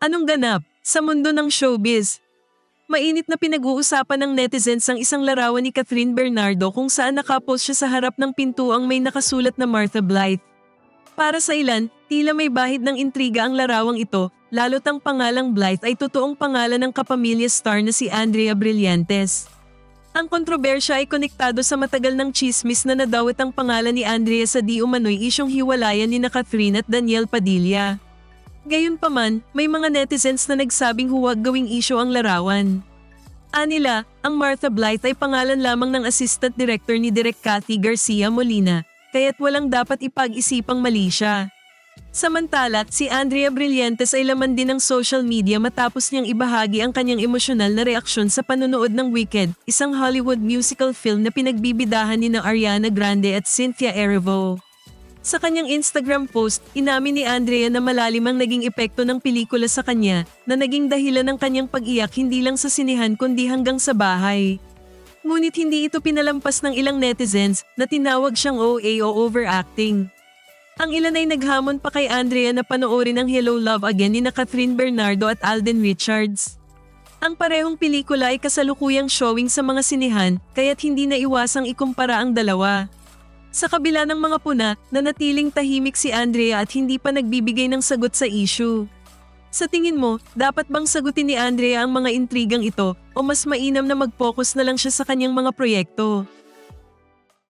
Anong ganap sa mundo ng showbiz? Mainit na pinag-uusapan ng netizens ang isang larawan ni Catherine Bernardo kung saan nakapost siya sa harap ng pintuang may nakasulat na Martha Blythe. Para sa ilan, tila may bahid ng intriga ang larawang ito, lalo't ang pangalang Blythe ay totoong pangalan ng kapamilya star na si Andrea Brillantes. Ang kontrobersya ay konektado sa matagal ng chismis na nadawit ang pangalan ni Andrea sa di umano'y isyong hiwalayan ni na Catherine at Daniel Padilla. Gayunpaman, may mga netizens na nagsabing huwag gawing isyo ang larawan. Anila, ang Martha Blythe ay pangalan lamang ng assistant director ni Direk Cathy Garcia Molina, kaya't walang dapat ipag-isipang mali siya. Samantala, si Andrea Brillantes ay laman din ng social media matapos niyang ibahagi ang kanyang emosyonal na reaksyon sa panonood ng Wicked, isang Hollywood musical film na pinagbibidahan ni na Ariana Grande at Cynthia Erivo. Sa kanyang Instagram post, inamin ni Andrea na malalim ang naging epekto ng pelikula sa kanya na naging dahilan ng kanyang pag-iyak hindi lang sa sinihan kundi hanggang sa bahay. Ngunit hindi ito pinalampas ng ilang netizens na tinawag siyang OA o overacting. Ang ilan ay naghamon pa kay Andrea na panoorin ang Hello Love Again ni na Catherine Bernardo at Alden Richards. Ang parehong pelikula ay kasalukuyang showing sa mga sinihan kaya't hindi na iwasang ikumpara ang dalawa. Sa kabila ng mga puna, nanatiling tahimik si Andrea at hindi pa nagbibigay ng sagot sa issue. Sa tingin mo, dapat bang sagutin ni Andrea ang mga intrigang ito o mas mainam na mag-focus na lang siya sa kanyang mga proyekto?